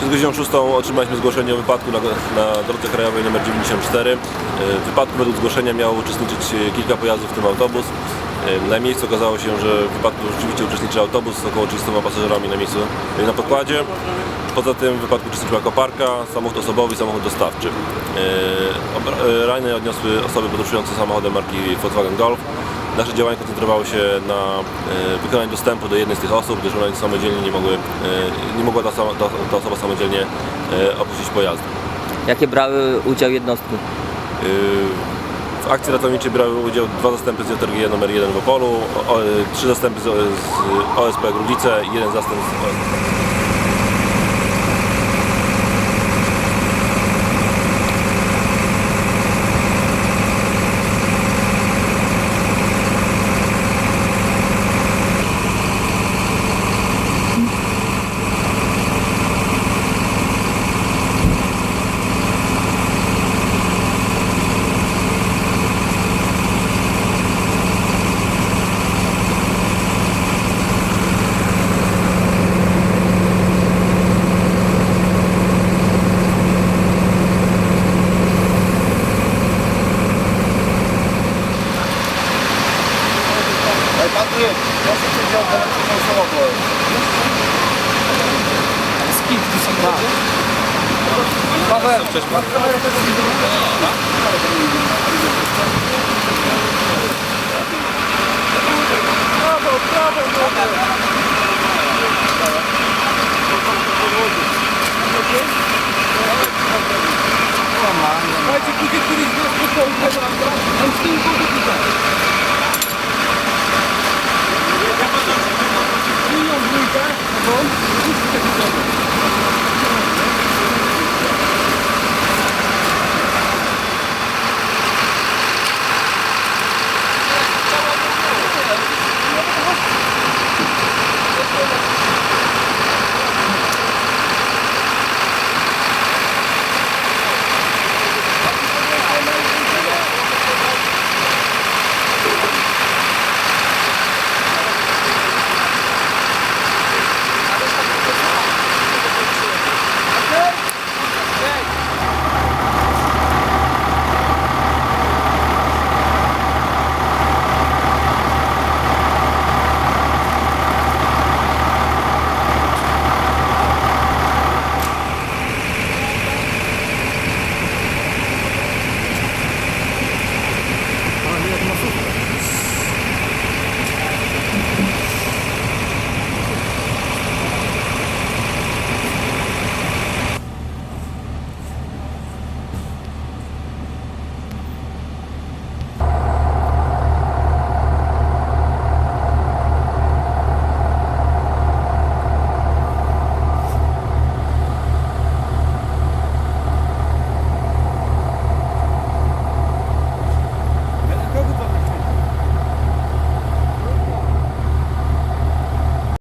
Przed godziną 6 otrzymaliśmy zgłoszenie o wypadku na, na drodze krajowej nr 94. E, W wypadku według zgłoszenia miało uczestniczyć e, kilka pojazdów, w tym autobus. E, Na miejscu okazało się, że w wypadku rzeczywiście uczestniczy autobus z około 300 pasażerami na miejscu e, na pokładzie. Poza tym w wypadku uczestniczyła koparka, samochód osobowy i samochód dostawczy. Rany odniosły osoby podróżujące samochodem marki Volkswagen Golf. Nasze działania koncentrowały się na e, wykonaniu dostępu do jednej z tych osób, gdyż one samodzielnie nie mogły, e, nie mogła ta, sama- ta, ta osoba samodzielnie e, opuścić pojazdu. Jakie brały udział jednostki? W akcji ratowniczej brały udział dwa zastępy z JRG nr 1 w Opolu, o, trzy zastępy z, z OSP Grudzice i jeden zastęp z OSP. Cadê? Nossa, você já tá no consolador. Esquipe do São Paulo. Tá vendo? Tá vendo?